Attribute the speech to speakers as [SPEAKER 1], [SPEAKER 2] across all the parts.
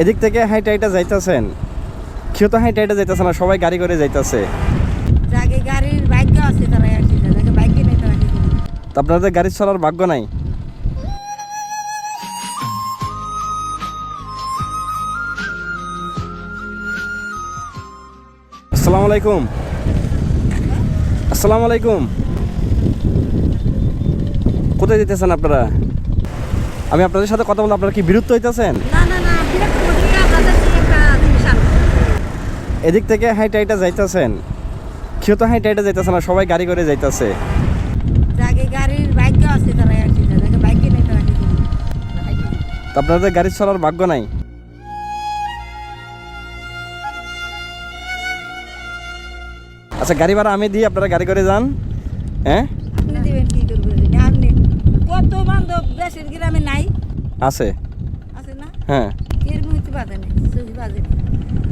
[SPEAKER 1] এদিক থেকে হাইটা হাইটা যাইতেছেন। কেউ তো হাইটা হাইটা যাইতেছে না সবাই গাড়ি করে যাইতেছে। আপনাদের গাড়ি চলার ভাগ্য নাই? আসসালামু আলাইকুম। আসসালামু আলাইকুম। কোথায় যেতেছেন আপনারা? আমি আপনাদের সাথে কথা বলতে আপনারা কি বিরক্ত হইতেছেন?
[SPEAKER 2] না না না বিরক্ত করবি না, আপনাদের কি একটা জিনিস আনব।
[SPEAKER 1] এদিক থেকে হাইটা হাইটা যাইতেছেন। কেউ তো হাইটা হাইটা যাইতেছে না সবাই গাড়ি করে যাইতেছে। আপনাদের গাড়ি চলার ভাগ্য নাই? আচ্ছা গাড়ি ভাড়া আমি দিই আপনারা গাড়ি করে যান। হ্যাঁ?
[SPEAKER 2] আপনি দিবেন কি করবেন আপনি কত বান্ধব দেশের গ্রামে নাই।
[SPEAKER 1] আছে।
[SPEAKER 2] আছে না?
[SPEAKER 1] হ্যাঁ।
[SPEAKER 2] এর মুহূর্তে বাজে নেই সহি বাজে নেই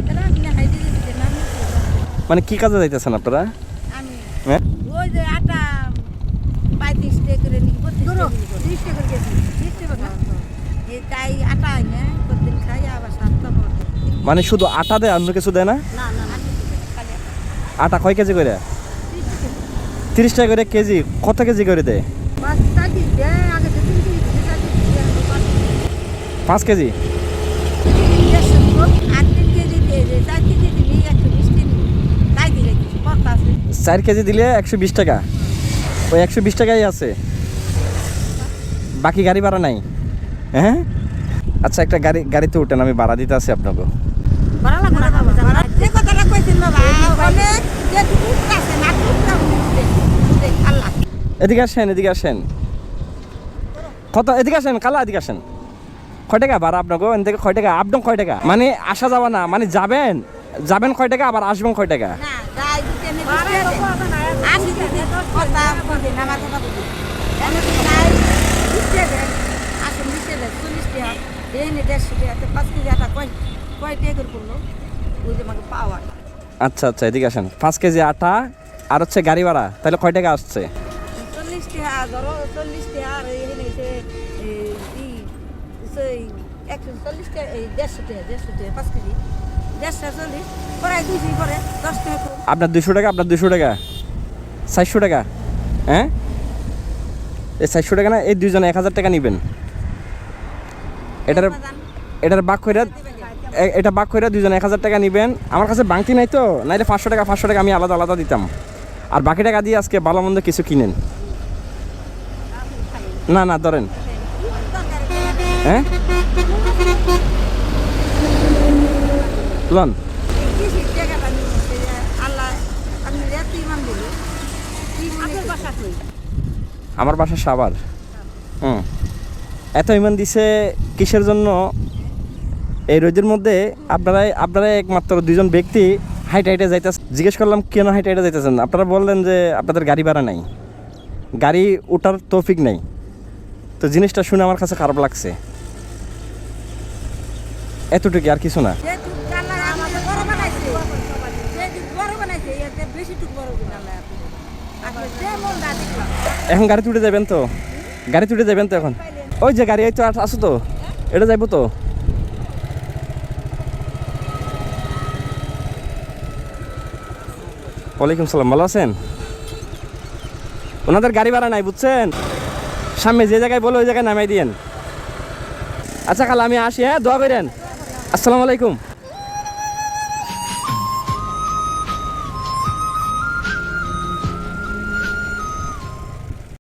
[SPEAKER 2] তাহলে আপনি হাইতে দিচ্ছেন না আমি কি করব?
[SPEAKER 1] মানে কি কাজে যাইতেছেন আপনারা? হ্যাঁ?
[SPEAKER 2] ওই যে আটা পঁয়ত্রিশ টাকা করে নিই বত্রিশ টাকা করে ত্রিশ টাকা করে গেছি ত্রিশ টাকা না তাই আটা এনে প্রতিদিন খাই আবার সাতটা
[SPEAKER 1] মানে শুধু আটা দেয় অন্য কিছু দেয় না?
[SPEAKER 2] আটা।
[SPEAKER 1] কয় কেজি করে?
[SPEAKER 2] ত্রিশ টাকা
[SPEAKER 1] করে। কেজি কত কেজি করে দেয়?
[SPEAKER 2] পাঁচ কেজি দিতে চার কেজি দিয়ে আমি পাঁচ
[SPEAKER 1] পাঁচ কেজি
[SPEAKER 2] কেজি দেড়শো দিব আর তিন কেজি দিয়ে যে চার কেজি দিবি একশো বিশ দিন তাই দিলে কিছু কথা আছে
[SPEAKER 1] চার কেজি দিলে একশো বিশ টাকা। ওই একশো বিশ টাকাই আছে। বাকি গাড়ি ভাড়া নাই। হ্যাঁ? আচ্ছা একটা গাড়ি গাড়িতে উঠেন আমি ভাড়া দিতে আছি আপনাকে। এদিকে আসেন এদিকে আসেন। কত এদিকে আসেন কালা এদিকে আসেন। কয় টাকা ভাড়া আপনাকে? এখান থেকে কয় টাকা? আপডাউন কয় টাকা? মানে আসা যাওয়া না মানে যাবেন? যাবেন কয় টাকা আবার আসবেন কয় টাকা?
[SPEAKER 2] আসুন দিতে দেন চল্লিশ টাকা এই নে দেড়শো টাকা পাঁচ কেজি আটা কয় কয় টাকা করে পড়ল? ওই যে আমাকে পাওয়া।
[SPEAKER 1] আচ্ছা আচ্ছা এদিকে আসেন। পাঁচ কেজি আটা আর হচ্ছে গাড়ি ভাড়া তাহলে কয় টাকা আসছে?
[SPEAKER 2] চল্লিশ টাকা ধরো চল্লিশ টাকা আর এই হয়েছে একশো চল্লিশ টাকা দেড়শো টাকা দেড়শো টাকা পাঁচ কেজি। দেড়শো চল্লিশ পরে দুইশো পরে দশ টাকা
[SPEAKER 1] আপনার দুশো টাকা আপনার দুশো টাকা। চারশো টাকা হ্যাঁ? এই চারশো টাকা না এই দুইজনে এক হাজার টাকা নেবেন। এটার এটার বাক কইরা এটা বাক কইরা দুজনে এক হাজার টাকা নেবেন। আমার কাছে বাংতি নাই তো নাইলে পাঁচশো টাকা পাঁচশো টাকা আমি আলাদা আলাদা দিতাম। আর বাকি টাকা দিয়ে আজকে ভালো মন্দ কিছু কিনেন। না না ধরেন। হ্যাঁ? লন। আমার বাসা সাবার হুম। এত ইমান দিছে কিসের জন্য? এই রোদের মধ্যে আপনারাই আপনারাই একমাত্র দুজন ব্যক্তি হাইটে হাইটে যাইতেছে জিজ্ঞেস করলাম কেন হাইটে হাইটে যাইতেছেন? আপনারা বললেন যে আপনাদের গাড়ি ভাড়া নাই। গাড়ি ওঠার তৌফিক নেই। তো জিনিসটা শুনে আমার কাছে খারাপ লাগছে। এতটুকু আর কিছু না। এখন গাড়ি তুলে যাবেন তো? গাড়ি তুলে যাবেন তো এখন? ওই যে গাড়ি তো আস- আসো তো। এটা যাইবো তো? ওয়ালাইকুম সালাম, ভালো আছেন? ওনাদের গাড়ি ভাড়া নাই, বুঝছেন? সামনে যে জায়গায় বলে ওই জায়গায় নামাই দিয়েন। আচ্ছা কাল আমি আসি হ্যাঁ? দোয়া করেন। আসসালামু আলাইকুম।